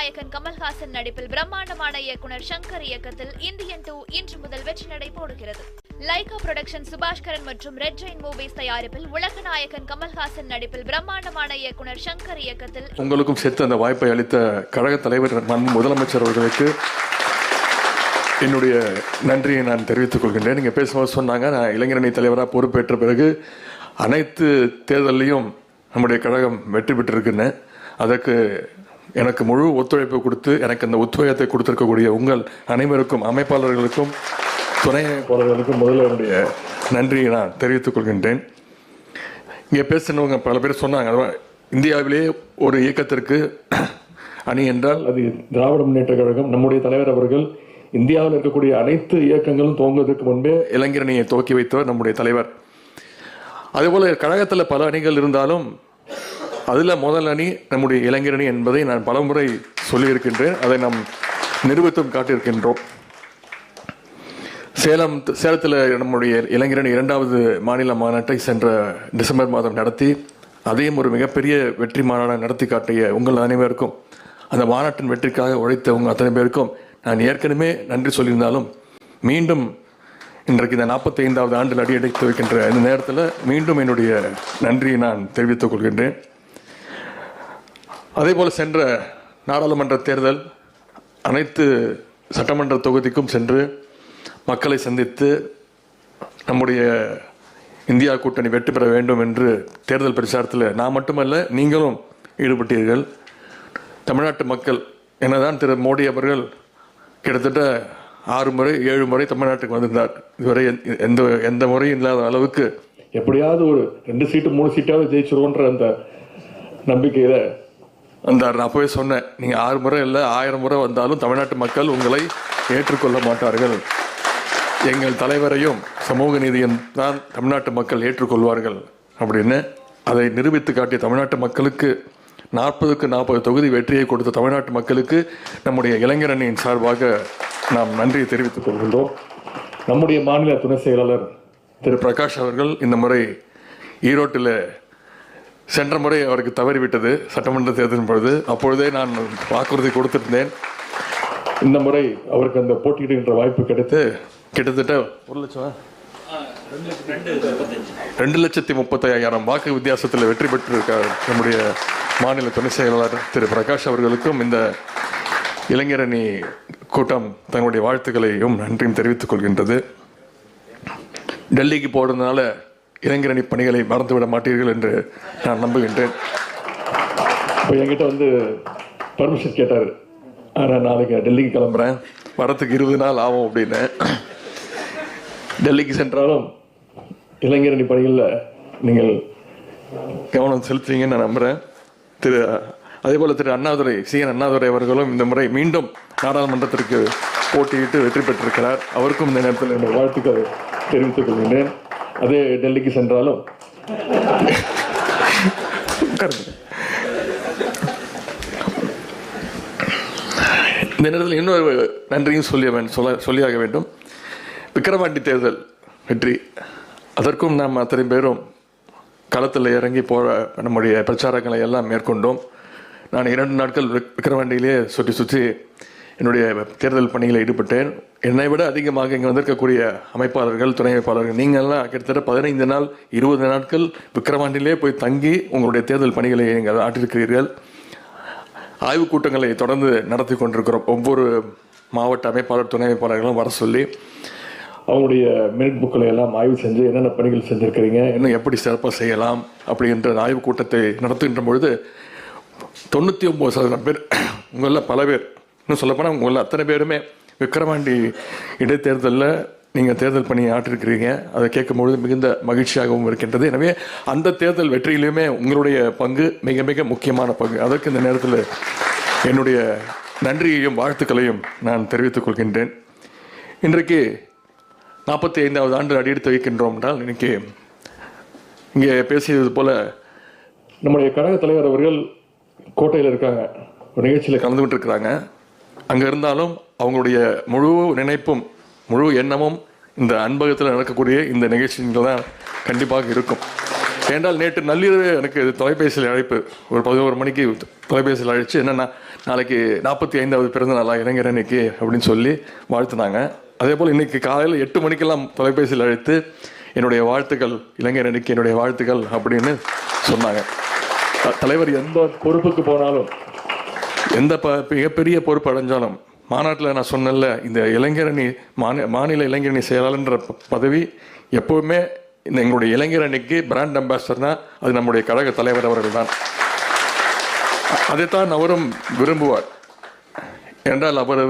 நாயகன் கமல்ஹாசன் நடிப்பில் பிரம்மாண்டமான இயக்குனர் சங்கர் இயக்கத்தில் இந்தியன் டூ இன்று முதல் வெற்றி நடை போடுகிறது. லைகா புரொடக்ஷன் சுபாஷ்கரன் மற்றும் ரெட் ஜெயின் மூவிஸ் தயாரிப்பில் உலக நாயகன் கமல்ஹாசன் நடிப்பில் பிரம்மாண்டமான இயக்குனர் சங்கர் இயக்கத்தில் உங்களுக்கும் சேர்த்து அந்த வாய்ப்பை அளித்த கழக தலைவர் முதலமைச்சர் அவர்களுக்கு என்னுடைய நன்றியை நான் தெரிவித்துக் கொள்கின்றேன். நீங்கள் பேசும்போது சொன்னாங்க நான் இளைஞரணி தலைவராக பொறுப்பேற்ற பிறகு அனைத்து தேர்தலையும் நம்முடைய கழகம் வெற்றி பெற்றிருக்குன்னு அதற்கு எனக்கு முழு ஒத்துழைப்பு கொடுத்து எனக்கு அந்த உத்வேகத்தை கொடுத்துருக்கக்கூடிய உங்கள் அனைவருக்கும் அமைப்பாளர்களுக்கும் துணை அமைப்பாளர்களுக்கும் முதல்ல என்னுடைய நன்றியை நான் தெரிவித்துக் கொள்கின்றேன். இங்கே பேசினவங்க பல பேர் சொன்னாங்க இந்தியாவிலே ஒரு இயக்கத்திற்கு அணி என்றால் அது திராவிட முன்னேற்ற கழகம். நம்முடைய தலைவர் அவர்கள் இந்தியாவில் இருக்கக்கூடிய அனைத்து இயக்கங்களும் துவங்குவதற்கு முன்பே இளைஞரணியை துவக்கி வைத்தவர் நம்முடைய தலைவர். அதுபோல் கழகத்தில் பல அணிகள் இருந்தாலும் அதில் முதல் அணி நம்முடைய இளைஞரணி என்பதை நான் பலமுறை சொல்லியிருக்கின்றேன். அதை நாம் நிரூபித்தும் காட்டியிருக்கின்றோம். சேலம் சேலத்தில் நம்முடைய இளைஞரணி இரண்டாவது மாநில மாநாட்டை சென்ற டிசம்பர் மாதம் நடத்தி அதையும் ஒரு மிகப்பெரிய வெற்றி மாநாடு நடத்தி காட்டிய உங்கள் அனைவருக்கும் அந்த மாநாட்டின் வெற்றிக்காக உழைத்த உங்கள் அத்தனை பேருக்கும் நான் ஏற்கனவே நன்றி சொல்லியிருந்தாலும் மீண்டும் இன்றைக்கு இந்த நாற்பத்தி ஐந்தாவது ஆண்டில் அடியடைத்து வைக்கின்ற இந்த நேரத்தில் மீண்டும் என்னுடைய நன்றியை நான் தெரிவித்துக் கொள்கின்றேன். அதே போல் சென்ற நாடாளுமன்ற தேர்தல் அனைத்து சட்டமன்ற தொகுதிக்கும் சென்று மக்களை சந்தித்து நம்முடைய இந்தியா கூட்டணி வெற்றி பெற வேண்டும் என்று தேர்தல் பிரச்சாரத்தில் நான் மட்டுமல்ல நீங்களும் ஈடுபட்டீர்கள். தமிழ்நாட்டு மக்கள் என்னதான் திரு மோடி அவர்கள் கிட்டத்தட்ட ஆறு முறை ஏழு முறை தமிழ்நாட்டுக்கு வந்திருந்தார். இதுவரை எந்த- எந்த எந்த முறையும் இல்லாத அளவுக்கு எப்படியாவது ஒரு ரெண்டு சீட்டு மூணு சீட்டாவது ஜெயிச்சிருவோன்ற அந்த நம்பிக்கையில் அந்த நான் போய் சொன்னேன் நீங்கள் ஆறு முறை இல்லை ஆயிரம் முறை வந்தாலும் தமிழ்நாட்டு மக்கள் உங்களை ஏற்றுக்கொள்ள மாட்டார்கள். எங்கள் தலைவரையும் சமூக நீதியும் தான் தமிழ்நாட்டு மக்கள் ஏற்றுக்கொள்வார்கள் அப்படின்னு அதை நிரூபித்து காட்டிய தமிழ்நாட்டு மக்களுக்கு நாற்பதுக்கு நாற்பது தொகுதி வெற்றியை கொடுத்த தமிழ்நாட்டு மக்களுக்கு நம்முடைய இளைஞரணியின் சார்பாக நாம் நன்றியை தெரிவித்துக் கொள்கின்றோம். நம்முடைய மாநில துணை செயலாளர் திரு பிரகாஷ் அவர்கள் இந்த முறை ஈரோட்டில் சென்ற முறை அவருக்கு தவறிவிட்டது சட்டமன்ற தேர்தலின் பொழுது. அப்பொழுதே நான் வாக்குறுதி கொடுத்திருந்தேன். இந்த முறை அவருக்கு அந்த போட்டியிடுகின்ற வாய்ப்பு கிடைத்து கிட்டத்தட்ட ஒரு லட்சம்? ரெண்டு லட்சத்தி முப்பத்தி ஐயாயிரம் வாக்கு வித்தியாசத்தில் வெற்றி பெற்றிருக்கார் நம்முடைய மாநில துணை செயலாளர் திரு பிரகாஷ் அவர்களுக்கும் இந்த இளைஞரணி கூட்டம் தங்களுடைய வாழ்த்துக்களையும் நன்றியும் தெரிவித்துக் கொள்கின்றது. டெல்லிக்கு போடுறதுனால இளைஞரணி பணிகளை மறந்துவிட மாட்டீர்கள் என்று நான் நம்புகின்றேன். இப்போ என்கிட்ட வந்து பர்மிஷன் கேட்டார். ஆனால் நாளைக்கு டெல்லிக்கு கிளம்புறேன். வரத்துக்கு இருபது நாள் ஆகும் அப்படின்னு. டெல்லிக்கு சென்றாலும் இளைஞரணி பணிகளில் நீங்கள் கவனம் செலுத்துவீங்கன்னு நான் நம்புகிறேன் திரு அதே போல் திரு அண்ணாதுரை சி. என். அண்ணாதுரை அவர்களும் இந்த முறை மீண்டும் நாடாளுமன்றத்திற்கு போட்டியிட்டு வெற்றி பெற்றிருக்கிறார். அவருக்கும் இந்த நேரத்தில் என்னுடைய வாழ்த்துக்களை தெரிவித்துக் கொள்கின்றேன். அதே டெல்லிக்கு சென்றாலும். இந்த நேரத்தில் இன்னொரு நன்றியும் சொல்லி வேண்டும் சொல்ல சொல்லியாக வேண்டும். விக்கிரவாண்டி தேர்தல் வெற்றி. அதற்கும் நாம் அத்தனை பேரும் களத்தில் இறங்கி போற நம்முடைய பிரச்சாரங்களை எல்லாம் மேற்கொண்டோம். நான் இரண்டு நாட்கள் விக்- சுற்றி சுற்றி என்னுடைய தேர்தல் பணியில் ஈடுபட்டேன். என்னை விட அதிகமாக இங்கே வந்திருக்கக்கூடிய அமைப்பாளர்கள் துணை அமைப்பாளர்கள் நீங்கள்லாம் கிட்டத்தட்ட பதினைந்து நாள் இருபது நாட்கள் விக்கிரவாண்டிலே போய் தங்கி உங்களுடைய தேர்தல் பணிகளை நீங்கள் ஆற்றிருக்கிறீர்கள். ஆய்வுக் கூட்டங்களை தொடர்ந்து நடத்தி கொண்டிருக்கிறோம். ஒவ்வொரு மாவட்ட அமைப்பாளர் துணை அமைப்பாளர்களும் வர சொல்லி அவங்களுடைய மினிட் புக்களை எல்லாம் ஆய்வு செஞ்சு என்னென்ன பணிகள் செஞ்சுருக்கிறீங்க இன்னும் எப்படி சிறப்பாக செய்யலாம் அப்படின்ற ஆய்வுக் கூட்டத்தை நடத்துகின்ற பொழுது தொண்ணூற்றி ஒம்பது சதவீதம் பேர் உங்களில் பல பேர் இன்னும் சொல்லப்போனால் உங்கள் அத்தனை பேருமே விக்கிரவாண்டி இடைத்தேர்தலில் நீங்கள் தேர்தல் பணியை ஆற்றிருக்கிறீங்க. அதை கேட்கும்பொழுது மிகுந்த மகிழ்ச்சியாகவும் இருக்கின்றது. எனவே அந்த தேர்தல் வெற்றியிலுமே உங்களுடைய பங்கு மிக மிக முக்கியமான பங்கு. அதற்கு இந்த நேரத்தில் என்னுடைய நன்றியையும் வாழ்த்துக்களையும் நான் தெரிவித்துக் கொள்கின்றேன். இன்றைக்கு நாற்பத்தி ஐந்தாவது ஆண்டு அடியெடுத்து வைக்கின்றோம் என்றால் இன்றைக்கி இங்கே பேசியது போல நம்முடைய கழக தலைவர் அவர்கள் கோட்டையில் இருக்காங்க. ஒரு நிகழ்ச்சியில் கலந்துகிட்டு இருக்கிறாங்க அங்கே இருந்தாலும் அவங்களுடைய முழு நினைப்பும் முழு எண்ணமும் இந்த அன்பகத்தில் நடக்கக்கூடிய இந்த நிகழ்ச்சிகள் தான் கண்டிப்பாக இருக்கும். ஏன்றால் நேற்று நள்ளிரவு எனக்கு தொலைபேசியில் அழைப்பு. ஒரு பதினோரு மணிக்கு தொலைபேசியில் அழைச்சு என்னென்னா நாளைக்கு நாற்பத்தி ஐந்தாவது பிறந்த நாளாக இளைஞர் அன்னைக்கு அப்படின்னு சொல்லி வாழ்த்துனாங்க. அதே போல் இன்னைக்கு காலையில் எட்டு மணிக்கெல்லாம் தொலைபேசியில் அழைத்து என்னுடைய வாழ்த்துக்கள் இளைஞர் அன்னைக்கு என்னுடைய வாழ்த்துக்கள் அப்படின்னு சொன்னாங்க. தலைவர் எந்த பொறுப்புக்கு போனாலும் எந்த ப மிகப்பெரிய பொறுப்பு அடைஞ்சாலும் மாநாட்டில் நான் சொன்னேன்ல இந்த இளைஞரணி மாநில மாநில இளைஞரணி செயலாளர்ன்ற பதவி எப்போவுமே இந்த எங்களுடைய இளைஞரணிக்கு பிராண்ட் அம்பாசடர்னா அது நம்முடைய கழக தலைவர் அவர்கள் தான் அதைத்தான் அவரும் விரும்புவார். என்றால் அவர்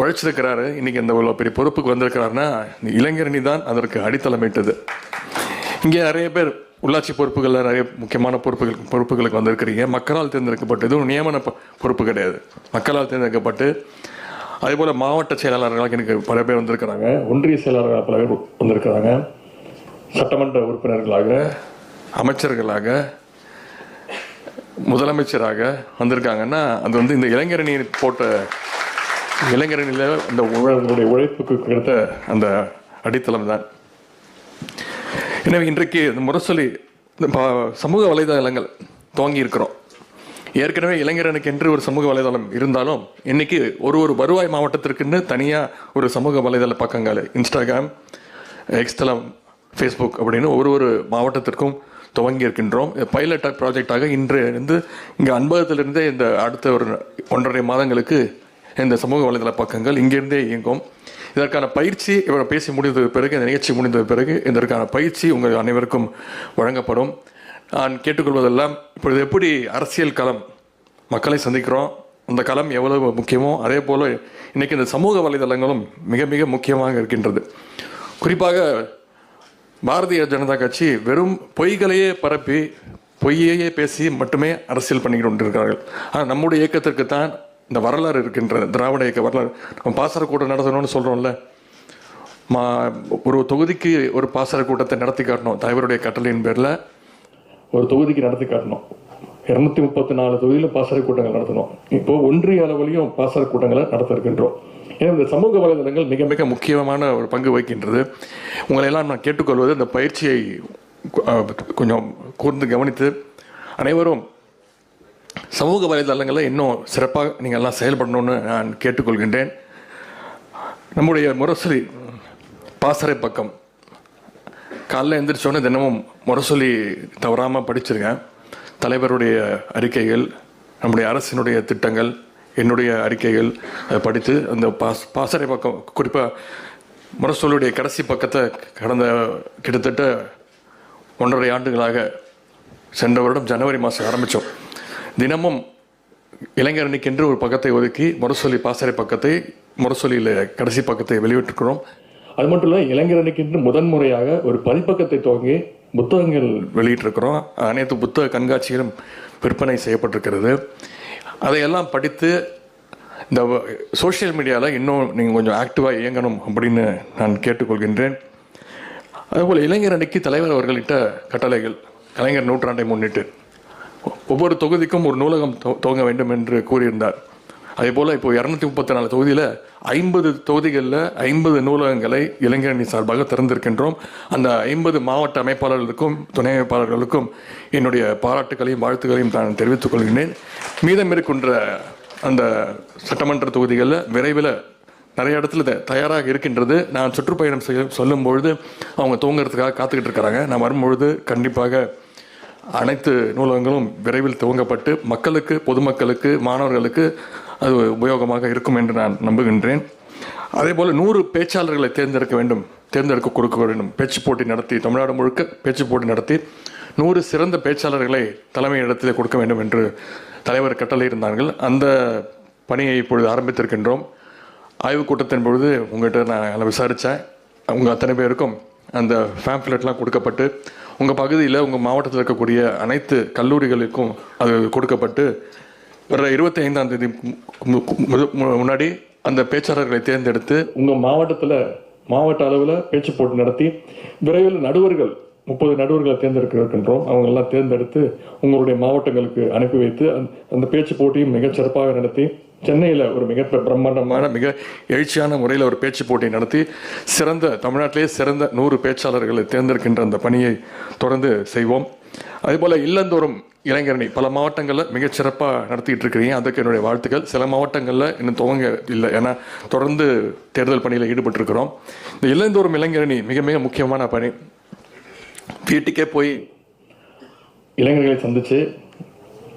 உழைச்சிருக்கிறாரு இன்னைக்கு இந்த இவ்வளோ பெரிய பொறுப்புக்கு வந்திருக்கிறாருன்னா இந்த இளைஞரணி தான் அதற்கு அடித்தளமிட்டது. இங்கே நிறைய பேர் உள்ளாட்சி பொறுப்புகளில் நிறைய முக்கியமான பொறுப்புகள் பொறுப்புகளுக்கு வந்திருக்கிறீங்க. மக்களால் தேர்ந்தெடுக்கப்பட்டு இதுவும் நியமன பொறுப்பு கிடையாது. மக்களால் தேர்ந்தெடுக்கப்பட்டு அதேபோல் மாவட்ட செயலாளர்களாக எனக்கு பல பேர் வந்திருக்கிறாங்க. ஒன்றிய செயலாளர்களாக பல பேர் வந்திருக்கிறாங்க. சட்டமன்ற உறுப்பினர்களாக அமைச்சர்களாக முதலமைச்சராக வந்திருக்காங்கன்னா அது வந்து இந்த இளைஞரணி போட்ட இளைஞரணியில் அந்த உழைப்புக்கு கிடைத்த அந்த அடித்தளம் தான் எனவே இன்றைக்கு இந்த முரசொலி இந்த சமூக வலைதளங்கள் துவங்கி இருக்கிறோம் ஏற்கனவே இளைஞரனுக்கு என்று ஒரு சமூக வலைதளம் இருந்தாலும் இன்னைக்கு ஒரு ஒரு வருவாய் மாவட்டத்திற்குன்னு தனியாக ஒரு சமூக வலைதள பக்கங்கள் இன்ஸ்டாகிராம் எக்ஸ்தலம் ஃபேஸ்புக் அப்படின்னு ஒரு ஒரு மாவட்டத்திற்கும் துவங்கி இருக்கின்றோம் பைலட் ப்ராஜெக்டாக இன்று இருந்து இங்கே அன்பகத்திலிருந்தே இந்த அடுத்த ஒரு ஒன்றரை மாதங்களுக்கு இந்த சமூக வலைதள பக்கங்கள் இங்கேருந்தே இயங்கும். இதற்கான பயிற்சி இவர் பேசி முடிந்த பிறகு இந்த நிகழ்ச்சி முடிந்த பிறகு இதற்கான பயிற்சி உங்கள் அனைவருக்கும் வழங்கப்படும். நான் கேட்டுக்கொள்வதெல்லாம் இப்பொழுது எப்படி அரசியல் களம் மக்களை சந்திக்கிறோம் அந்த களம் எவ்வளவு முக்கியமோ அதே போல் இன்றைக்கி இந்த சமூக வலைதளங்களும் மிக மிக முக்கியமாக இருக்கின்றது. குறிப்பாக பாரதிய ஜனதா கட்சி வெறும் பொய்களையே பரப்பி பொய்யையே பேசி மட்டுமே அரசியல் பண்ணிக்கிட்டு கொண்டிருக்கிறார்கள். ஆனால் நம்முடைய இயக்கத்திற்கு தான் இந்த வரலாறு இருக்கின்ற திராவிட இயக்க வரலாறு நம்ம பாசர கூட்டம் நடத்தணும்னு சொல்கிறோம்ல மா ஒரு தொகுதிக்கு ஒரு பாசர கூட்டத்தை நடத்தி காட்டணும் தலைவருடைய கட்டளையின் பேரில். ஒரு தொகுதிக்கு நடத்தி காட்டணும். இரநூத்தி முப்பத்தி நாலு தொகுதியில் பாசறை கூட்டங்கள் நடத்தணும். இப்போ ஒன்றிய அளவிலையும் பாசறை கூட்டங்களை நடத்த இருக்கின்றோம் ஏன்னா இந்த சமூக வலைதளங்கள் மிக மிக முக்கியமான ஒரு பங்கு வகிக்கின்றது. உங்களை எல்லாம் நான் கேட்டுக்கொள்வது இந்த பயிற்சியை கொஞ்சம் கூர்ந்து கவனித்து அனைவரும் சமூக வலைதளங்களில் இன்னும் சிறப்பாக நீங்கள் எல்லாம் செயல்படணும்னு நான் கேட்டுக்கொள்கின்றேன். நம்முடைய முரசொலி பாசறை பக்கம் காலைல எழுந்திரிச்சோன்னே தினமும் முரசொலி தவறாமல் படிச்சிருக்கேன். தலைவருடைய அறிக்கைகள் நம்முடைய அரசினுடைய திட்டங்கள் என்னுடைய அறிக்கைகள் அதை படித்து அந்த பாஸ் பாசறை பக்கம் குறிப்பாக முரசொலியுடைய கடைசி பக்கத்தை கடந்த கிட்டத்தட்ட ஒன்றரை ஆண்டுகளாக சென்ற வருடம் ஜனவரி மாதம் ஆரம்பித்தோம். தினமும் இளைஞரணிக்கென்று ஒரு பக்கத்தை ஒதுக்கி முரசொலி பாசறை பக்கத்தை முரசொலியில் கடைசி பக்கத்தை வெளியிட்டிருக்கிறோம். அது மட்டும் இல்லை இளைஞரணிக்கென்று முதன்முறையாக ஒரு பதிப்பக்கத்தை துவங்கி புத்தகங்கள் வெளியிட்டிருக்கிறோம். அனைத்து புத்தக கண்காட்சிகளும் விற்பனை செய்யப்பட்டிருக்கிறது. அதையெல்லாம் படித்து இந்த சோஷியல் மீடியாவில் இன்னும் நீங்கள் கொஞ்சம் ஆக்டிவாக இயங்கணும் அப்படின்னு நான் கேட்டுக்கொள்கின்றேன். அதுபோல் இளைஞர் அணிக்கு தலைவர் அவர்களிட்ட கட்டளைகள். கலைஞர் நூற்றாண்டை முன்னிட்டு. ஒவ்வொரு தொகுதிக்கும் ஒரு நூலகம் துவங்க வேண்டும் என்று கூறியிருந்தார். அதே போல் இப்போ இரநூத்தி முப்பத்தி நாலு தொகுதியில் ஐம்பது தொகுதிகளில் ஐம்பது நூலகங்களை இளைஞரணி சார்பாக திறந்திருக்கின்றோம். அந்த ஐம்பது மாவட்ட அமைப்பாளர்களுக்கும் துணை அமைப்பாளர்களுக்கும் என்னுடைய பாராட்டுகளையும் வாழ்த்துக்களையும் நான் தெரிவித்துக் கொள்கின்றேன். மீதம் இருக்கின்ற அந்த சட்டமன்ற தொகுதிகளில் விரைவில் நிறைய இடத்துல தயாராக இருக்கின்றது. நான் சுற்றுப்பயணம் செய்ய சொல்லும்பொழுது அவங்க தூங்குறதுக்காக காத்துக்கிட்டு இருக்கிறாங்க. நான் வரும்பொழுது கண்டிப்பாக அனைத்து நூலகங்களும் விரைவில் துவங்கப்பட்டு மக்களுக்கு பொதுமக்களுக்கு மாணவர்களுக்கு அது உபயோகமாக இருக்கும் என்று நான் நம்புகின்றேன். அதே போல் நூறு பேச்சாளர்களை தேர்ந்தெடுக்க வேண்டும் தேர்ந்தெடுக்க கொடுக்க வேண்டும். பேச்சு போட்டி நடத்தி தமிழ்நாடு முழுக்க பேச்சு போட்டி நடத்தி நூறு சிறந்த பேச்சாளர்களை தலைமை இடத்திலே கொடுக்க வேண்டும் என்று தலைவர் கட்டளை இருந்தார்கள் அந்த பணியை இப்பொழுது ஆரம்பித்திருக்கின்றோம். ஆய்வுக் கூட்டத்தின் பொழுது உங்கள்கிட்ட நான் அதில் விசாரித்தேன். உங்கள் அத்தனை பேருக்கும் அந்த ஃபேம்ப்லெட்லாம் கொடுக்கப்பட்டு உங்கள் பகுதியில் உங்கள் மாவட்டத்தில் இருக்கக்கூடிய அனைத்து கல்லூரிகளுக்கும் அது கொடுக்கப்பட்டு வர இருபத்தி ஐந்தாம் தேதி மு- மு- முன்னாடி அந்த பேச்சாளர்களை தேர்ந்தெடுத்து உங்கள் மாவட்டத்தில் மாவட்ட அளவில் பேச்சு போட்டி நடத்தி விரைவில் நடுவர்கள் முப்பது நடுவர்களை தேர்ந்தெடுக்கின்றோம் அவங்க எல்லாம் தேர்ந்தெடுத்து உங்களுடைய மாவட்டங்களுக்கு அனுப்பி வைத்து அந்த- அந்த பேச்சு போட்டியும் மிகச்சிறப்பாக நடத்தி சென்னையில் ஒரு மிக பிரம்மாண்டமான மிக எழுச்சியான முறையில் ஒரு பேச்சு போட்டி நடத்தி சிறந்த தமிழ்நாட்டிலே சிறந்த நூறு பேச்சாளர்களை தேர்ந்தெடுக்கின்ற அந்த பணியை தொடர்ந்து செய்வோம். அதேபோல் இல்லந்தோறும் இளைஞரணி பல மாவட்டங்களில் மிகச்சிறப்பாக நடத்திட்டு இருக்கிறீங்க. அதுக்கு என்னுடைய வாழ்த்துக்கள். சில மாவட்டங்களில் இன்னும் துவங்க இல்லை. ஏன்னா தொடர்ந்து தேர்தல் பணியில் ஈடுபட்டிருக்கிறோம். இந்த இல்லந்தோறும் இளைஞரணி மிக மிக முக்கியமான பணி. வீட்டுக்கே போய் இளைஞர்களை சந்தித்து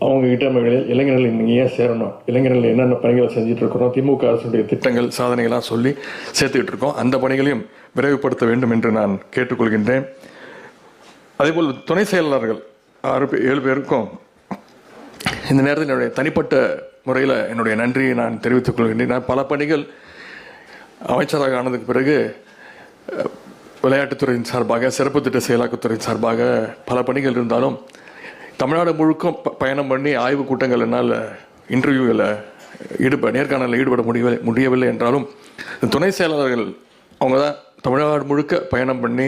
அவங்க கிட்ட இளைஞர்கள் நீங்கள் ஏன் சேரணும்? இளைஞர்கள் என்னென்ன பணிகளை செஞ்சுட்டு இருக்கிறோம்? திமுக அரசுடைய திட்டங்கள் சாதனைகளாக சொல்லி சேர்த்துக்கிட்டு இருக்கோம். அந்த பணிகளையும் விரைவுபடுத்த வேண்டும் என்று நான் கேட்டுக்கொள்கின்றேன். அதேபோல் துணை செயலாளர்கள் ஆறு பேர் ஏழு பேருக்கும் இந்த நேரத்தில் என்னுடைய தனிப்பட்ட முறையில் என்னுடைய நன்றியை நான் தெரிவித்துக் கொள்கின்றேன். நான் பல பணிகள் அமைச்சராக ஆனதுக்கு பிறகு விளையாட்டுத்துறையின் சார்பாக சிறப்பு திட்ட செயலாக்கத்துறையின் சார்பாக பல பணிகள் இருந்தாலும் தமிழ்நாடு முழுக்கும் ப- பயணம் பண்ணி ஆய்வு கூட்டங்கள் என்னால் இன்டர்வியூவில் ஈடுபட நேர்காணலில் ஈடுபட முடியவில்லை முடியவில்லை என்றாலும் துணை செயலாளர்கள் அவங்க தான் தமிழ்நாடு முழுக்க பயணம் பண்ணி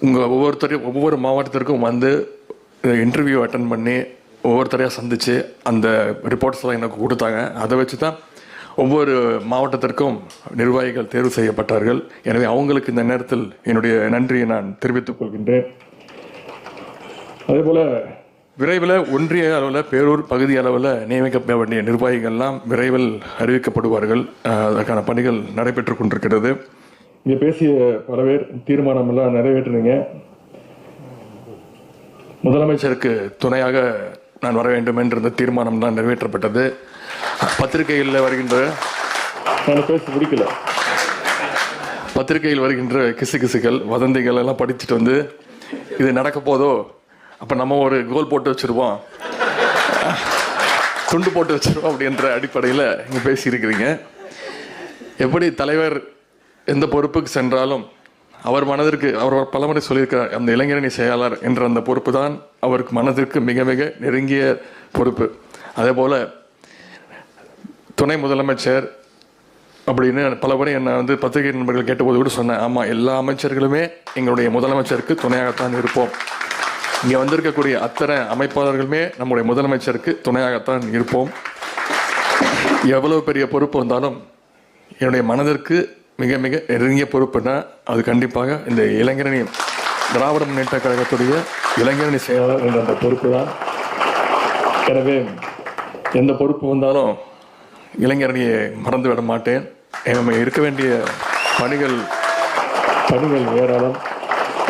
உங்கள் ஒவ்வொருத்தரையும் ஒவ்வொரு மாவட்டத்திற்கும் வந்து இன்டர்வியூ அட்டன் பண்ணி ஒவ்வொருத்தரையாக சந்தித்து அந்த ரிப்போர்ட்ஸ் எல்லாம் எனக்கு கொடுத்தாங்க. அதை வச்சு தான் ஒவ்வொரு மாவட்டத்திற்கும் நிர்வாகிகள் தேர்வு செய்யப்பட்டார்கள். எனவே அவங்களுக்கு இந்த நேரத்தில் என்னுடைய நன்றியை நான் தெரிவித்துக் கொள்கின்றேன். அதே போல் விரைவில் ஒன்றிய அளவில் பேரூர் பகுதி அளவில் நியமிக்கப்பட வேண்டிய நிர்வாகிகள்லாம் விரைவில் அறிவிக்கப்படுவார்கள். அதற்கான பணிகள் நடைபெற்றுக் கொண்டிருக்கிறது. இங்கே பேசிய பல பேர் தீர்மானம் எல்லாம் நிறைவேற்றினீங்க. முதலமைச்சருக்கு துணையாக நான் வர வேண்டும் என்ற இந்த தீர்மானம் தான் நிறைவேற்றப்பட்டது. பத்திரிகையில் வருகின்ற நான் பேச பிடிக்கல பத்திரிகையில் வருகின்ற கிசுகிசுகள் வதந்திகள் எல்லாம் படிச்சுட்டு வந்து இது நடக்க போதோ அப்போ நம்ம ஒரு கோல் போட்டு வச்சிருவோம். துண்டு போட்டு வச்சிருவோம் அப்படின்ற அடிப்படையில் இங்கே பேசியிருக்கிறீங்க. எப்படி தலைவர் எந்த பொறுப்புக்கு சென்றாலும் அவர் மனதிற்கு அவர் பலமுறை சொல்லியிருக்கிறார் அந்த இளைஞரணி செயலாளர் என்ற அந்த பொறுப்பு தான் அவருக்கு மனதிற்கு மிக மிக நெருங்கிய பொறுப்பு. அதே போல் துணை முதலமைச்சர் அப்படின்னு பல முறை என்னை வந்து பத்திரிகை நண்பர்கள் கேட்டபோது கூட சொன்னேன் ஆமாம் எல்லா அமைச்சர்களுமே எங்களுடைய முதலமைச்சருக்கு துணையாகத்தான் இருப்போம். இங்கே வந்திருக்கக்கூடிய அத்தனை அமைப்பாளர்களுமே நம்முடைய முதலமைச்சருக்கு துணையாகத்தான் இருப்போம். எவ்வளவு பெரிய பொறுப்பு வந்தாலும் என்னுடைய மனதிற்கு மிக மிக நெருங்கிய பொறுப்புனா அது கண்டிப்பாக இந்த இளைஞரணி திராவிட முன்னேற்ற கழகத்துடைய இளைஞரணி செயலாளர் என்ற அந்த பொறுப்பு தான் எனவே எந்த பொறுப்பு வந்தாலும் இளைஞரணியை மறந்து விட மாட்டேன். நம்ம இருக்க வேண்டிய பணிகள் பணிகள் ஏராளம்.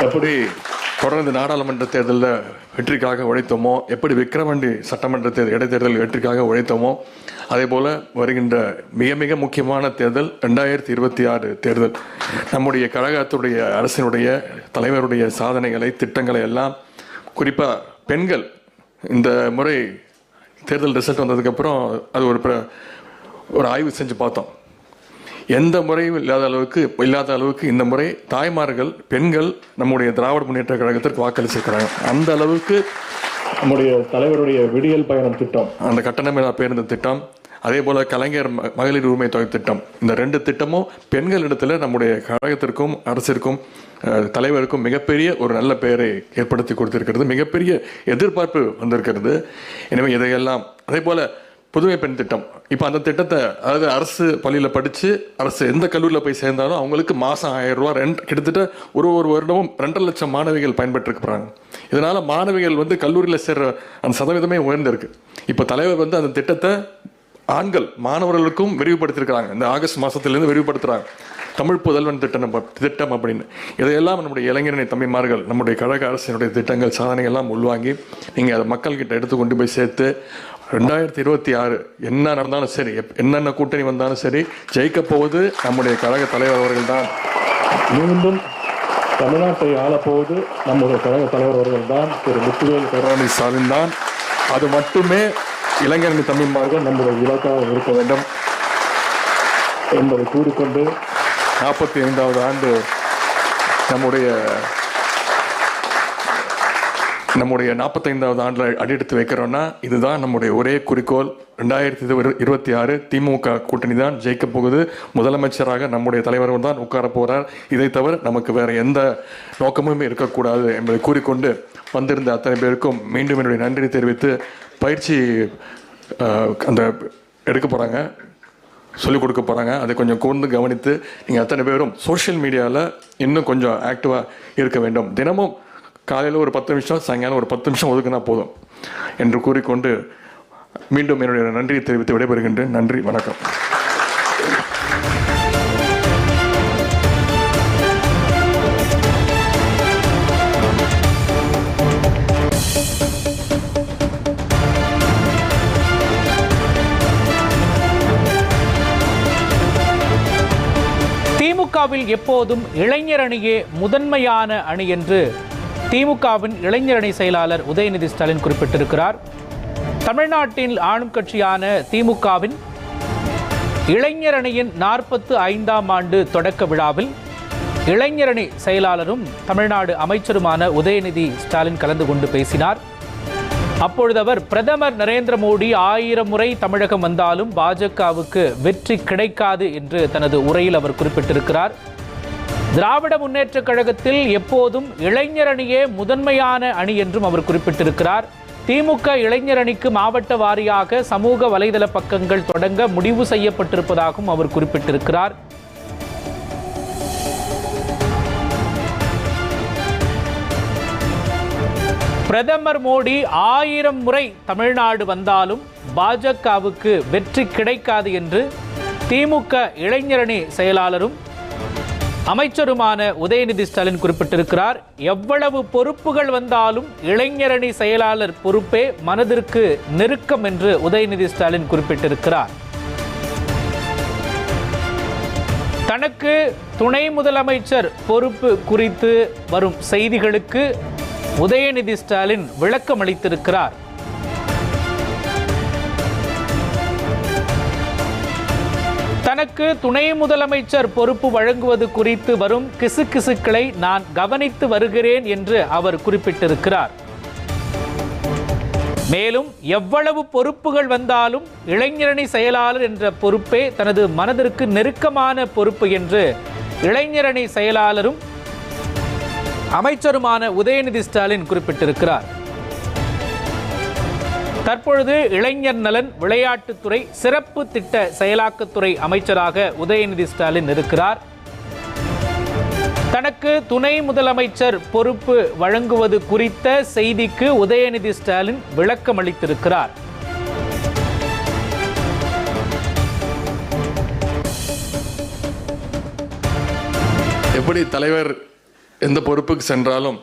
எப்படி தொடர்ந்து நாடாளுமன்ற தேர்தலில் வெற்றிக்காக உழைத்தோமோ எப்படி விக்கிரமண்டி சட்டமன்ற தேர்தல் இடைத்தேர்தல் வெற்றிக்காக உழைத்தோமோ அதே போல் வருகின்ற மிக மிக முக்கியமான தேர்தல் ரெண்டாயிரத்தி இருபத்தி ஆறு தேர்தல். நம்முடைய கழகத்துடைய அரசினுடைய தலைவருடைய சாதனைகளை திட்டங்களை எல்லாம் குறிப்பாக பெண்கள் இந்த முறை தேர்தல் ரிசல்ட் வந்ததுக்கப்புறம் அது ஒரு ஒரு ஆய்வு செஞ்சு பார்த்தோம். எந்த முறையும் இல்லாத அளவுக்கு இல்லாத அளவுக்கு இந்த முறை தாய்மார்கள் பெண்கள் நம்முடைய திராவிட முன்னேற்ற கழகத்திற்கு வாக்களிச்சிருக்கிறாங்க. அந்த அளவுக்கு நம்முடைய தலைவருடைய விடியல் பயணம் திட்டம் அந்த கட்டணமில்லா பேருந்து திட்டம் அதே போல கலைஞர் ம- மகளிர் உரிமை தொகை திட்டம் இந்த ரெண்டு திட்டமும் பெண்களிடத்தில் நம்முடைய கழகத்திற்கும் அரசிற்கும் தலைவருக்கும் மிகப்பெரிய ஒரு நல்ல பெயரை ஏற்படுத்தி கொடுத்திருக்கிறது. மிகப்பெரிய எதிர்பார்ப்பு வந்திருக்கிறது. எனவே இதையெல்லாம் அதே போல புதுமை பெண் திட்டம். இப்போ அந்த திட்டத்தை அதாவது அரசு பள்ளியில் படித்து அரசு எந்த கல்லூரியில் போய் சேர்ந்தாலும் அவங்களுக்கு மாதம் ஆயிரம் ரூபா ரெண்ட் கிட்டத்தட்ட ஒரு ஒரு வருடமும் ரெண்டரை லட்சம் மாணவிகள் பயன்பெற்றுக்கு இதனால் மாணவிகள் வந்து கல்லூரியில் சேர்ற அந்த சதவீதமே உயர்ந்திருக்கு. இப்போ தலைவர் வந்து அந்த திட்டத்தை ஆண்கள் மாணவர்களுக்கும் விரிவுபடுத்தியிருக்கிறாங்க. இந்த ஆகஸ்ட் மாதத்துலேருந்து விரிவுபடுத்துகிறாங்க தமிழ் புதல்வன் திட்டம் திட்டம் அப்படின்னு. இதையெல்லாம் நம்முடைய இளைஞரணி தம்பிமார்கள் நம்முடைய கழக அரசினுடைய திட்டங்கள் சாதனைகள்லாம் உள்வாங்கி நீங்கள் அதை மக்கள்கிட்ட எடுத்து கொண்டு போய் சேர்த்து ரெண்டாயிரத்தி இருபத்தி ஆறு என்ன நடந்தாலும் சரி எப்- என்னென்ன கூட்டணி வந்தாலும் சரி ஜெயிக்கப் போவது நம்முடைய கழக தலைவர் அவர்கள் தான் மீண்டும் தமிழ்நாட்டை ஆளப்போவது நம்முடைய கழக தலைவர் அவர்கள் தான் திரு. முத்துவேல் கருணாநிதி ஸ்டாலின் தான் அது மட்டுமே இளைஞரணி தம்பிமார்கள் நம்முடைய இலக்காக இருக்க வேண்டும் என்பதை கூறிக்கொண்டு நாற்பத்தி ஐந்தாவது ஆண்டு நம்முடைய நம்முடைய நாற்பத்தைந்தாவது ஆண்டில் அடியெடுத்து வைக்கிறோன்னா இதுதான் நம்முடைய ஒரே குறிக்கோள். ரெண்டாயிரத்தி இருபத்தி ஆறு திமுக கூட்டணி தான் ஜெயிக்க போகுது. முதலமைச்சராக நம்முடைய தலைவர் தான் உட்கார போகிறார் இதை தவிர நமக்கு வேறு எந்த நோக்கமும் இருக்கக்கூடாது என்பதை கூறிக்கொண்டு வந்திருந்த அத்தனை பேருக்கும் மீண்டும் என்னுடைய நன்றி தெரிவித்து பயிற்சி அந்த எடுக்க போகிறாங்க சொல்லிக் கொடுக்க போகிறாங்க அதை கொஞ்சம் கூர்ந்து கவனித்து நீங்கள் அத்தனை பேரும் சோஷியல் மீடியாவில் இன்னும் கொஞ்சம் ஆக்டிவாக இருக்க வேண்டும். தினமும் காலையில் ஒரு பத்து நிமிஷம் சாயங்காலம் ஒரு பத்து நிமிஷம் ஒதுக்குனா போதும் என்று கூறிக்கொண்டு மீண்டும் என்னுடைய நன்றியை தெரிவித்து விடைபெறுகின்றேன். நன்றி வணக்கம். திமுகவில் எப்போதும் இளைஞர் அணியே முதன்மையான அணி என்று திமுகவின் இளைஞரணி செயலாளர் உதயநிதி ஸ்டாலின் குறிப்பிட்டிருக்கிறார். தமிழ்நாட்டின் ஆளும் கட்சியான திமுகவின் இளைஞரணியின் நாற்பத்து ஐந்தாம் ஆண்டு தொடக்க விழாவில் இளைஞரணி செயலாளரும் தமிழ்நாடு அமைச்சருமான உதயநிதி ஸ்டாலின் கலந்து கொண்டு பேசினார். அப்பொழுது அவர் பிரதமர் நரேந்திர மோடி ஆயிரம் முறை தமிழகம் வந்தாலும் பாஜகவுக்கு வெற்றி கிடைக்காது என்று தனது உரையில் அவர் குறிப்பிட்டிருக்கிறார். திராவிட முன்னேற்றக் கழகத்தில் எப்போதும் இளைஞர் அணியே முதன்மையான அணி என்றும் அவர் குறிப்பிட்டிருக்கிறார். திமுக இளைஞர் அணிக்கு மாவட்ட வாரியாக சமூக வலைதள பக்கங்கள் தொடங்க முடிவு செய்யப்பட்டிருப்பதாகவும் அவர் குறிப்பிட்டிருக்கிறார். பிரதமர் மோடி ஆயிரம் முறை தமிழ்நாடு வந்தாலும் பாஜகவுக்கு வெற்றி கிடைக்காது என்று திமுக இளைஞரணி செயலாளரும் அமைச்சருமான உதயநிதி ஸ்டாலின் குறிப்பிட்டிருக்கிறார் எவ்வளவு பொறுப்புகள் வந்தாலும் இளைஞரணி செயலாளர் பொறுப்பே மனதிற்கு நெருக்கம் என்று உதயநிதி ஸ்டாலின் குறிப்பிட்டிருக்கிறார். தனக்கு துணை முதலமைச்சர் பொறுப்பு குறித்து வரும் செய்திகளுக்கு உதயநிதி ஸ்டாலின் விளக்கம் அளித்திருக்கிறார் தனக்கு துணை முதலமைச்சர் பொறுப்பு வழங்குவது குறித்து வரும் கிசுகிசுக்களை நான் கவனித்து வருகிறேன் என்று அவர் குறிப்பிட்டிருக்கிறார். மேலும் எவ்வளவு பொறுப்புகள் வந்தாலும் இளைஞரணி செயலாளர் என்ற பொறுப்பே தனது மனதிற்கு நெருக்கமான பொறுப்பு என்று இளைஞரணி செயலாளரும் அமைச்சருமான உதயநிதி ஸ்டாலின் குறிப்பிட்டிருக்கிறார். தற்பொழுது இளைஞர் நலன் விளையாட்டுத்துறை சிறப்பு திட்ட செயலாக்கத்துறை அமைச்சராக உதயநிதி ஸ்டாலின் இருக்கிறார். தனக்கு துணை முதலமைச்சர் பொறுப்பு வழங்குவது குறித்த செய்திக்கு உதயநிதி ஸ்டாலின் விளக்கம் அளித்திருக்கிறார். எப்படி தலைவர் எந்த பொறுப்புக்கு சென்றாலும்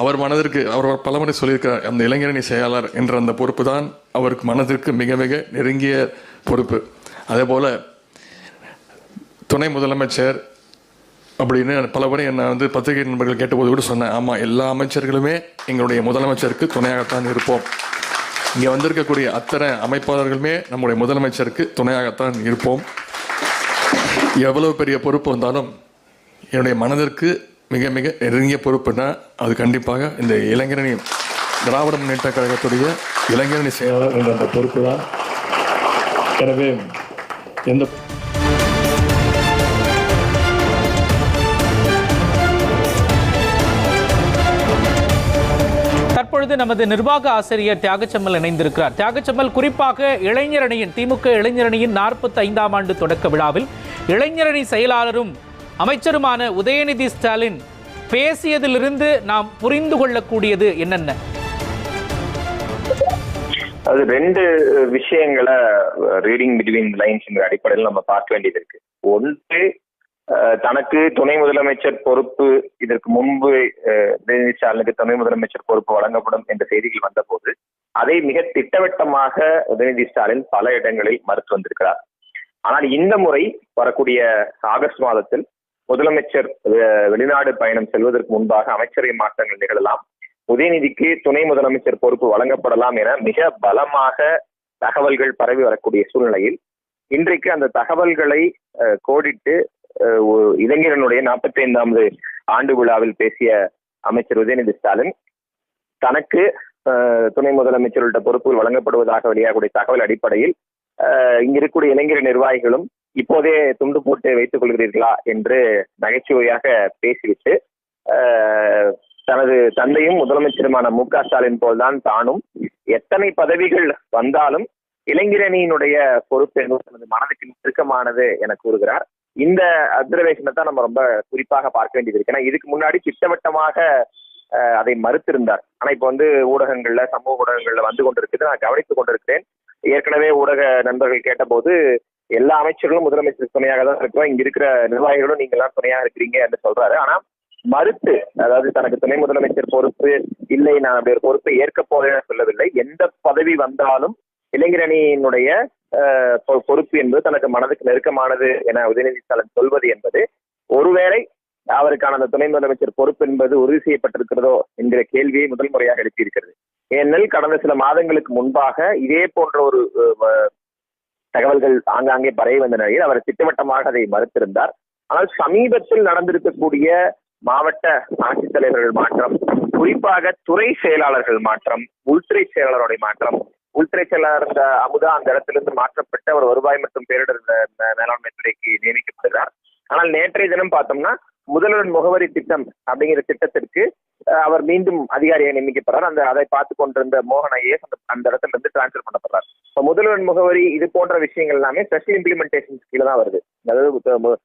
அவர் மனதிற்கு அவர் பலமுறை சொல்லியிருக்கிறார் அந்த இளைஞரணி செயலாளர் என்ற அந்த பொறுப்பு தான் அவருக்கு மனதிற்கு மிக மிக நெருங்கிய பொறுப்பு. அதே போல் துணை முதலமைச்சர் அப்படின்னு பல முறை என்னை வந்து பத்திரிகை நண்பர்கள் கேட்டபோது கூட சொன்னேன் ஆமாம் எல்லா அமைச்சர்களுமே எங்களுடைய முதலமைச்சருக்கு துணையாகத்தான் இருப்போம். இங்கே வந்திருக்கக்கூடிய அத்தனை அமைப்பாளர்களுமே நம்முடைய முதலமைச்சருக்கு துணையாகத்தான் இருப்போம். எவ்வளவு பெரிய பொறுப்பு வந்தாலும் என்னுடைய மனதிற்கு மிக மிக நெருங்கிய பொறுப்புனா அது கண்டிப்பாக இந்த இளைஞரணி திராவிட முன்னேற்ற கழகத்துடைய இளைஞரணி செயலாளர் என்ற அந்த பொறுப்பு தான் எனவே எந்த தற்பொழுது நமது நிர்வாக ஆசிரியர் தியாகச்சம்மல் இணைந்திருக்கிறார். தியாகச்சம்மல் குறிப்பாக இளைஞரணியின் திமுக இளைஞரணியின் நாற்பத்தி ஐந்தாம் ஆண்டு தொடக்க விழாவில் இளைஞரணி செயலாளரும் அமைச்சருமான உதயநிதி ஸ்டாலின் பேசியதிலிருந்து நாம் புரிந்து கொள்ளக்கூடியது என்னென்ன? அது ரெண்டு விஷயங்களை ரீடிங் பிட்வீன் லைன்ஸ் அடிப்படையில் நம்ம பார்க்க வேண்டியது இருக்கு. ஒன்று தனக்கு துணை முதலமைச்சர் பொறுப்பு இதற்கு முன்பு உதயநிதி ஸ்டாலினுக்கு துணை முதலமைச்சர் பொறுப்பு வழங்கப்படும் என்ற செய்திகள் வந்தபோது அதை மிக திட்டவட்டமாக உதயநிதி ஸ்டாலின் பல இடங்களில் மறுத்து வந்திருக்கிறார். ஆனால் இந்த முறை வரக்கூடிய ஆகஸ்ட் மாதத்தில் முதலமைச்சர் அஹ், வெளிநாடு பயணம் செல்வதற்கு முன்பாக அமைச்சரவை மாற்றங்கள் நிகழலாம். உதயநிதிக்கு துணை முதலமைச்சர் பொறுப்பு வழங்கப்படலாம் என மிக பலமாக தகவல்கள் பரவி வரக்கூடிய சூழ்நிலையில் இன்றைக்கு அந்த தகவல்களை அஹ், கோடிட்டு அஹ், இளைஞரனுடைய நாற்பத்தி ஐந்தாவது ஆண்டு விழாவில் பேசிய அமைச்சர் உதயநிதி ஸ்டாலின் தனக்கு அஹ், துணை முதலமைச்சர்கள்ட்ட பொறுப்புகள் வழங்கப்படுவதாக வெளியாகக்கூடிய தகவல் அடிப்படையில் அஹ், இங்க இருக்கக்கூடிய இளைஞர் நிர்வாகிகளும் இப்போதே துண்டு போட்டு வைத்துக் கொள்கிறீர்களா என்று நகைச்சுவையாக பேசிவிட்டு தனது தந்தையும் முதலமைச்சருமான மு க ஸ்டாலின் போல்தான் தானும் எத்தனை பதவிகள் வந்தாலும் இளைஞரணியினுடைய பொறுப்பு என்பது தனது மனதுக்கு நெருக்கமானது என கூறுகிறார். இந்த அப்சர்வேஷனை தான் நம்ம ரொம்ப குறிப்பாக பார்க்க வேண்டியது இருக்கு. ஏன்னா இதுக்கு முன்னாடி திட்டவட்டமாக அதை மறுத்திருந்தார். ஆனா இப்போ வந்து ஊடகங்கள்ல சமூக ஊடகங்கள்ல வந்து கொண்டிருக்குது. நான் கவனித்துக் கொண்டிருக்கிறேன். ஏற்கனவே ஊடக நண்பர்கள் கேட்டபோது எல்லா அமைச்சர்களும் முதலமைச்சர் துணையாக தான் இருக்கிறோம். இங்க இருக்கிற நிர்வாகிகளும் நீங்க எல்லாம் துணையாக இருக்கிறீங்க என்று சொல்றாரு. ஆனா மறுத்து அதாவது தனக்கு துணை முதலமைச்சர் பொறுப்பு இல்லை நான் அப்படி ஒரு பொறுப்பை ஏற்க போறேன்னு சொல்லவில்லை. எந்த பதவி வந்தாலும் இளைஞரணியினுடைய அஹ், பொ- பொறுப்பு என்பது தனக்கு மனதுக்கு நெருக்கமானது என உதயநிதி ஸ்டாலின் சொல்வது என்பது ஒருவேளை அவருக்கான அந்த துணை முதலமைச்சர் பொறுப்பு என்பது உறுதி செய்யப்பட்டிருக்கிறதோ என்கிற கேள்வியை முதல் முறையாக எழுப்பியிருக்கிறது. ஏனெனில் கடந்த சில மாதங்களுக்கு முன்பாக இதே போன்ற ஒரு தகவல்கள் ஆங்காங்கே பரவி வந்த நிலையில் அவர் திட்டவட்டமாக அதை மறுத்திருந்தார். ஆனால் சமீபத்தில் நடந்திருக்கக்கூடிய மாவட்ட ஆட்சித்தலைவர்கள் மாற்றம் குறிப்பாக துறை செயலாளர்கள் மாற்றம் உள்துறை செயலாளருடைய மாற்றம் உள்துறை செயலாளர் இந்த அமுதா அந்த இடத்திலிருந்து மாற்றப்பட்ட ஒரு வருவாய் மற்றும் பேரிடர் மேலாண்மை துறைக்கு நியமிக்கப்படுகிறார் ஆனால் நேற்றைய தினம் பார்த்தோம்னா முதல்வர் முகவரி திட்டம் அப்படிங்கிற திட்டத்திற்கு அவர் மீண்டும் அதிகாரியை நியமிக்கப்படுறார். அந்த அதை பார்த்து கொண்டிருந்த மோகன் ஐஏஎஸ் அந்த அந்த இடத்துல இருந்து டிரான்ஸ்ஃபர் பண்ணப்படுறார். இப்போ முதல்வர் முகவரி இது போன்ற விஷயங்கள் எல்லாமே ஸ்பெஷல் இம்ப்ளிமெண்டேஷன் கீழே தான் வருது. அதாவது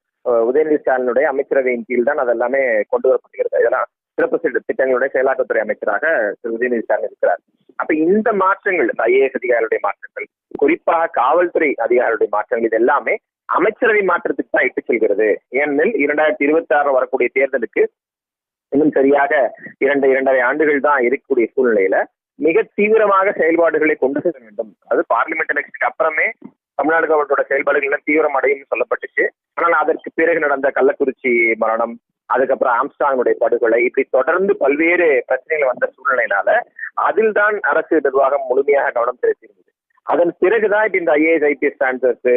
உதயநிதி ஸ்டாலினுடைய அமைச்சரவையின் கீழ் தான் அதெல்லாமே கொண்டு வரப்படுகிறது இதெல்லாம் சிறப்பு திட்டங்களுடைய செயலாக்கத்துறை அமைச்சராக திரு உதயநிதி ஸ்டாலின் இருக்கிறார். அப்ப இந்த மாற்றங்கள் ஐஏஎஸ் அதிகாரிகளுடைய மாற்றங்கள் குறிப்பாக காவல்துறை அதிகாரிகளுடைய மாற்றங்கள் இது எல்லாமே அமைச்சரவை மாற்றத்துக்கு தான் இட்டு செல்கிறது. ஏனெனில் இரண்டாயிரத்தி இருபத்தி ஆறு வரக்கூடிய தேர்தலுக்கு இன்னும் சரியாக இரண்டு இரண்டரை ஆண்டுகள் தான் இருக்கக்கூடிய சூழ்நிலையில மிக தீவிரமாக செயல்பாடுகளை கொண்டு செல்ல வேண்டும். அது பார்லிமெண்ட் எலெக்ஷனுக்கு அப்புறமே தமிழ்நாடு கவர்மெண்டோட செயல்பாடுகள் எல்லாம் தீவிரம் அடையும் சொல்லப்பட்டுச்சு. ஆனால் அதற்கு பிறகு நடந்த கள்ளக்குறிச்சி மரணம் அதுக்கப்புறம் ஆம்ஸ்டாங்குடைய படுகொலை இப்படி தொடர்ந்து பல்வேறு பிரச்சனைகள் வந்த சூழ்நிலையினால அதில் தான் அரசு நிர்வாகம் முழுமையாக கவனம் செலுத்தியிருந்தது. அதன் பிறகுதான் இப்ப இந்த ஐஏஎஸ் ஐபிஎஸ் டிரான்ஸ்ஃபர்ஸ்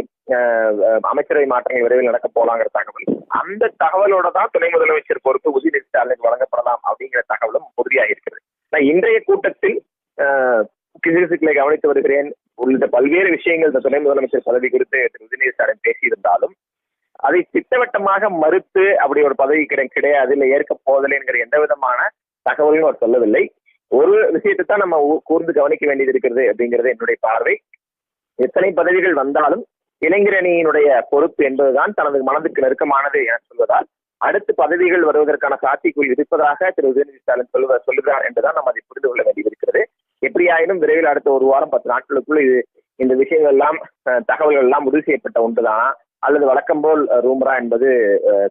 அமைச்சரவை மாற்றங்கள் விரைவில் நடக்க போலாங்கிற தகவல். அந்த தகவலோட தான் துணை முதலமைச்சர் பொறுப்பு உதயநிதி ஸ்டாலின் வழங்கப்படலாம் அப்படிங்கிற தகவலும் உறுதியாக இருக்கிறது. நான் இன்றைய கூட்டத்தில் அஹ், கிசுகிசுக்களை கவனித்து வருகிறேன். உள்ளிட்ட பல்வேறு விஷயங்கள் இந்த துணை முதலமைச்சர் பதவி குறித்து திரு உதயநிதி ஸ்டாலின் பேசியிருந்தாலும் அதை திட்டவட்டமாக மறுத்து அப்படி ஒரு பதவி கிடை கிடையாது இல்லை ஏற்க போதலைங்கிற எந்த விதமான தகவலையும் அவர் சொல்லவில்லை. ஒரு விஷயத்தை தான் நம்ம கூர்ந்து கவனிக்க வேண்டியது இருக்கிறது அப்படிங்கிறது என்னுடைய பார்வை. எத்தனை பதவிகள் வந்தாலும் இளைஞரணியினுடைய பொறுப்பு என்பதுதான் தனது மனதுக்கு நெருக்கமானது என சொல்வதால் அடுத்து பதவிகள் வருவதற்கான சாத்தியக்குள் இருப்பதாக திரு உதயநிதி ஸ்டாலின் சொல்லுவ சொல்லுகிறார் என்றுதான் நம்ம அதை புரிந்து கொள்ள வேண்டியது இருக்கிறது. எப்படியாயினும் விரைவில் அடுத்த ஒரு வாரம் பத்து நாட்களுக்குள் இது இந்த விஷயங்கள் எல்லாம் அஹ், தகவல்கள் எல்லாம் உறுதி செய்யப்பட்ட ஒன்றுதானா. அல்லது வழக்கம் போல் ரூம்ரா என்பது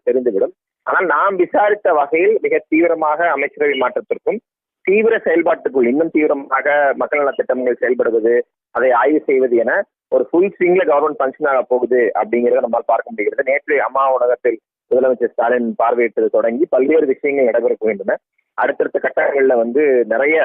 தெரிந்துவிடும். ஆனால் நாம் விசாரித்த வகையில் மிக தீவிரமாக அமைச்சரவை மாற்றத்திற்கும் தீவிர செயல்பாட்டுக்குள் இன்னும் தீவிரமாக மக்கள் நலத் திட்டங்கள் செயல்படுவது அதை ஆய்வு செய்வது என ஒரு ஃபுல் ஸ்விங்ல கவர்மெண்ட் ஃபங்க்ஷன் ஆக போகுது அப்படிங்கிறத நம்மால் பார்க்க முடிகிறது. நேற்று அம்மா உலகத்தில் முதலமைச்சர் ஸ்டாலின் பார்வையிட்டது தொடங்கி பல்வேறு விஷயங்கள் நடைபெற போகின்றன. அடுத்தடுத்த கட்டங்களில் வந்து நிறைய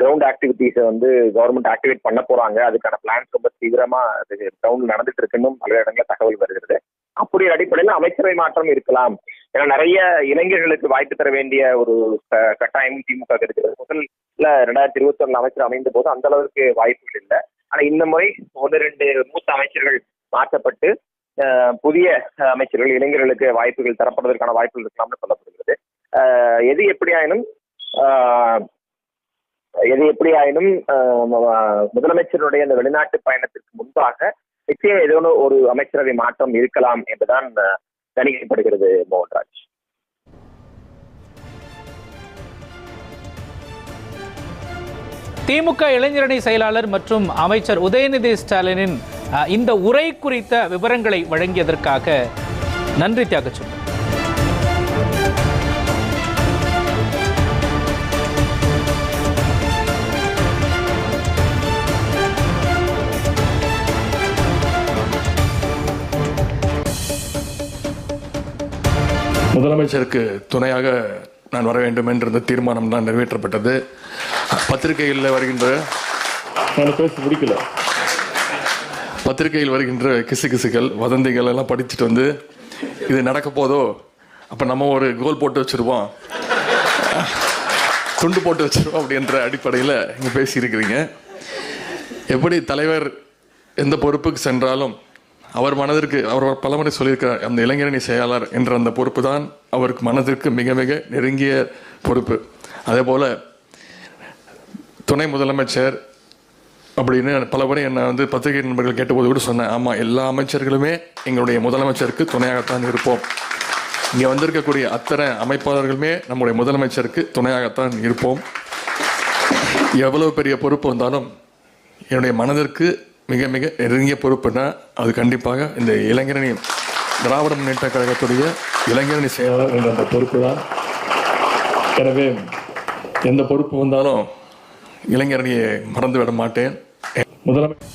கிரவுண்ட் ஆக்டிவிட்டீஸை வந்து கவர்மெண்ட் ஆக்டிவேட் பண்ண போறாங்க. அதுக்கான பிளான்ஸ் ரொம்ப தீவிரமா கிரவுண்ட் நடந்துட்டு இருக்குன்னு பல இடங்களில் தகவல் வருகிறது. அப்படி அடிப்படையில் அமைச்சரவை மாற்றம் இருக்கலாம். ஏன்னா நிறைய இளைஞர்களுக்கு வாய்ப்பு தர வேண்டிய ஒரு க- கட்டாயம் திமுக இருக்கிறது. முதல்ல ரெண்டாயிரத்தி இருபத்தி ஒண்ணு அமைச்சர் அமைந்த போது அந்த அளவுக்கு வாய்ப்புகள் இல்லை. ஆனா இந்த முறை ஒன்று ரெண்டு மூத்த அமைச்சர்கள் மாற்றப்பட்டு புதிய அமைச்சர்கள் இளைஞர்களுக்கு வாய்ப்புகள் தரப்படுவதற்கான வாய்ப்புகள் இருக்கலாம்னு சொல்லப்படுகிறது. எது எப்படியாயினும் ஆஹ், எது எப்படியாயினும் ஆஹ், முதலமைச்சருடைய அந்த வெளிநாட்டு பயணத்திற்கு முன்பாக நிச்சயம் ஏதோ ஒரு அமைச்சரவை மாற்றம் இருக்கலாம் என்றுதான் கணிக்கப்படுகிறது மோகன்ராஜ். திமுக இளைஞரணி செயலாளர் மற்றும் அமைச்சர் உதயநிதி ஸ்டாலினின் இந்த உரை குறித்த விவரங்களை வழங்கியதற்காக நன்றி தியாகச்சொல் முதலமைச்சருக்கு துணையாக நான் வர வேண்டும் என்ற இந்த தீர்மானம் தான் நிறைவேற்றப்பட்டது. பத்திரிகைகளில் வருகின்ற பேச முடிக்கல பத்திரிகையில் வருகின்ற கிசுகிசுகள் வதந்திகள் எல்லாம் படிச்சுட்டு வந்து இது நடக்க போதோ? அப்போ நம்ம ஒரு கோல் போட்டு வச்சிருவோம். துண்டு போட்டு வச்சிருவோம் அப்படின்ற அடிப்படையில் இங்கே பேசியிருக்கிறீங்க. எப்படி தலைவர் எந்த பொறுப்புக்கு சென்றாலும் அவர் மனதிற்கு அவர் பலமுறை சொல்லியிருக்கிறார் அந்த இளைஞரணி செயலாளர் என்ற அந்த பொறுப்பு தான் அவருக்கு மனதிற்கு மிக மிக நெருங்கிய பொறுப்பு. அதே போல் துணை முதலமைச்சர் அப்படின்னு பல முறை என்னை வந்து பத்திரிகை நண்பர்கள் கேட்டபோது கூட சொன்னேன் ஆமாம் எல்லா அமைச்சர்களுமே எங்களுடைய முதலமைச்சருக்கு துணையாகத்தான் இருப்போம். இங்கே வந்திருக்கக்கூடிய அத்தனை அமைப்பாளர்களுமே நம்முடைய முதலமைச்சருக்கு துணையாகத்தான் இருப்போம். எவ்வளவு பெரிய பொறுப்பு வந்தாலும் என்னுடைய மனதிற்கு மிக மிக நெருங்கிய பொறுப்புனா அது கண்டிப்பாக இந்த இளைஞரணி திராவிட முன்னேற்ற கழகத்துடைய இளைஞரணி செயலாளர் என்ற அந்த பொறுப்பு தான் எனவே எந்த பொறுப்பு வந்தாலும் இளைஞரணியை மறந்து விட மாட்டேன். முதலமைச்சர்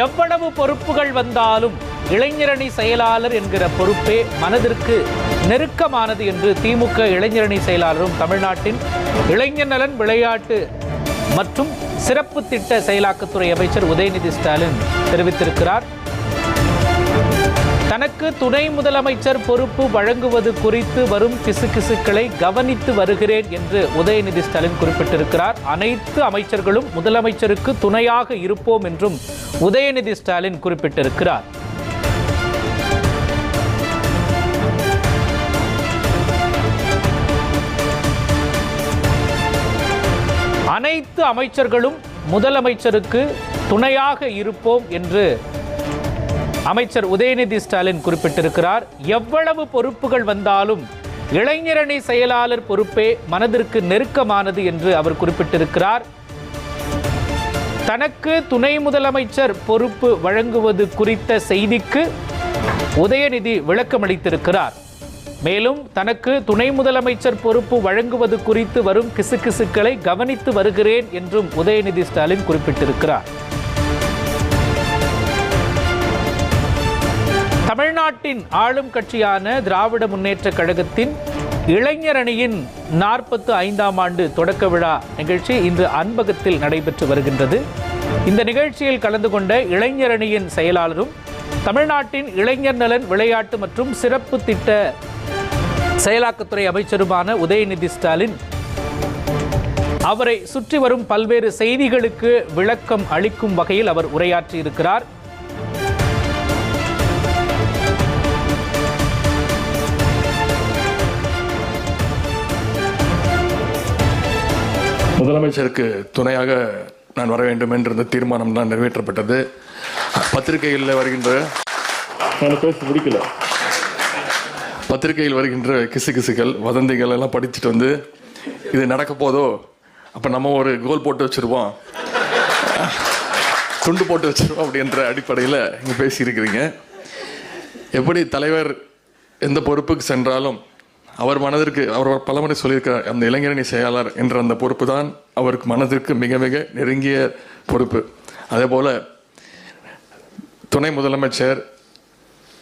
எவ்வளவு பொறுப்புகள் வந்தாலும் இளைஞரணி செயலாளர் என்கிற பொறுப்பே மனதிற்கு நெருக்கமானது என்று திமுக இளைஞரணி செயலாளரும் தமிழ்நாட்டின் இளைஞர் நலன் விளையாட்டு மற்றும் சிறப்பு திட்ட செயலாக்கத்துறை அமைச்சர் உதயநிதி ஸ்டாலின் தெரிவித்திருக்கிறார். தனக்கு துணை முதலமைச்சர் பொறுப்பு வழங்குவது குறித்து வரும் கிசுகிசுக்களை கவனித்து வருகிறேன் என்று உதயநிதி ஸ்டாலின் குறிப்பிட்டிருக்கிறார். அனைத்து அமைச்சர்களும் முதலமைச்சருக்கு துணையாக இருப்போம் என்றும் உதயநிதி ஸ்டாலின் குறிப்பிட்டிருக்கிறார். அனைத்து அமைச்சர்களும் முதலமைச்சருக்கு துணையாக இருப்போம் என்று அமைச்சர் உதயநிதி ஸ்டாலின் குறிப்பிட்டிருக்கிறார். எவ்வளவு பொறுப்புகள் வந்தாலும் இளைஞரணி செயலாளர் பொறுப்பே மனதிற்கு நெருக்கமானது என்று அவர் குறிப்பிட்டிருக்கிறார். தனக்கு துணை முதலமைச்சர் பொறுப்பு வழங்குவது குறித்த செய்திக்கு உதயநிதி விளக்கமளித்திருக்கிறார். மேலும் தனக்கு துணை முதலமைச்சர் பொறுப்பு வழங்குவது குறித்து வரும் கிசுகிசுக்களை கவனித்து வருகிறேன் என்றும் உதயநிதி ஸ்டாலின் குறிப்பிட்டிருக்கிறார். தமிழ்நாட்டின் ஆளும் கட்சியான திராவிட முன்னேற்ற கழகத்தின் இளைஞர் அணியின் நாற்பத்து ஐந்தாம் ஆண்டு தொடக்க விழா நிகழ்ச்சி இன்று அன்பகத்தில் நடைபெற்று வருகின்றது. இந்த நிகழ்ச்சியில் கலந்து கொண்ட இளைஞர் அணியின் செயலாளரும் தமிழ்நாட்டின் இளைஞர் நலன் விளையாட்டு மற்றும் சிறப்பு திட்ட செயலாக்கத்துறை அமைச்சருமான உதயநிதி ஸ்டாலின். அவரை சுற்றி வரும் பல்வேறு செய்திகளுக்கு விளக்கம் அளிக்கும் வகையில் அவர் உரையாற்றியிருக்கிறார். முதலமைச்சருக்கு துணையாக நான் வர வேண்டும் என்ற இந்த தீர்மானம் தான் நிறைவேற்றப்பட்டது. பத்திரிகைகளில் வருகின்ற நான் பேச முடிக்கல. பத்திரிகையில் வருகின்ற கிசுகிசுகள் வதந்திகள் எல்லாம் படிச்சுட்டு வந்து இது நடக்க போதோ? அப்போ நம்ம ஒரு கோல் போட்டு வச்சுருவோம். துண்டு போட்டு வச்சிருவோம் அப்படின்ற அடிப்படையில் இங்கே பேசியிருக்கிறீங்க. எப்படி தலைவர் எந்த பொறுப்புக்கு சென்றாலும் அவர் மனதிற்கு அவர் பலமுறை சொல்லியிருக்கிறார் அந்த இளைஞரணி செயலாளர் என்ற அந்த பொறுப்பு தான் அவருக்கு மனதிற்கு மிக மிக நெருங்கிய பொறுப்பு. அதே போல் துணை முதலமைச்சர்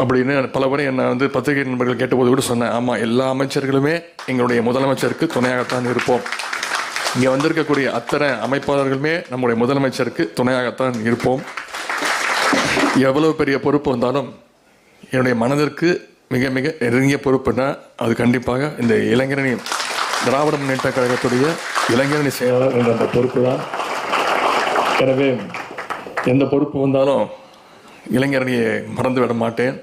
அப்படின்னு பல என்னை வந்து பத்திரிகை நண்பர்கள் கேட்டபோது கூட சொன்னேன். ஆமாம் எல்லா அமைச்சர்களுமே எங்களுடைய முதலமைச்சருக்கு துணையாகத்தான் இருப்போம். இங்கே வந்திருக்கக்கூடிய அத்தனை அமைப்பாளர்களுமே நம்முடைய முதலமைச்சருக்கு துணையாகத்தான் இருப்போம். எவ்வளவு பெரிய பொறுப்பு வந்தாலும் என்னுடைய மனதிற்கு மிக மிக நெருங்கிய பொறுப்புனா அது கண்டிப்பாக இந்த இளைஞரணி திராவிட முன்னேற்ற கழகத்துடைய இளைஞரணி செயலாளர் என்ற அந்த பொறுப்பு தான் எனவே எந்த பொறுப்பு வந்தாலும் இளைஞரணியை மறந்து விட மாட்டேன்.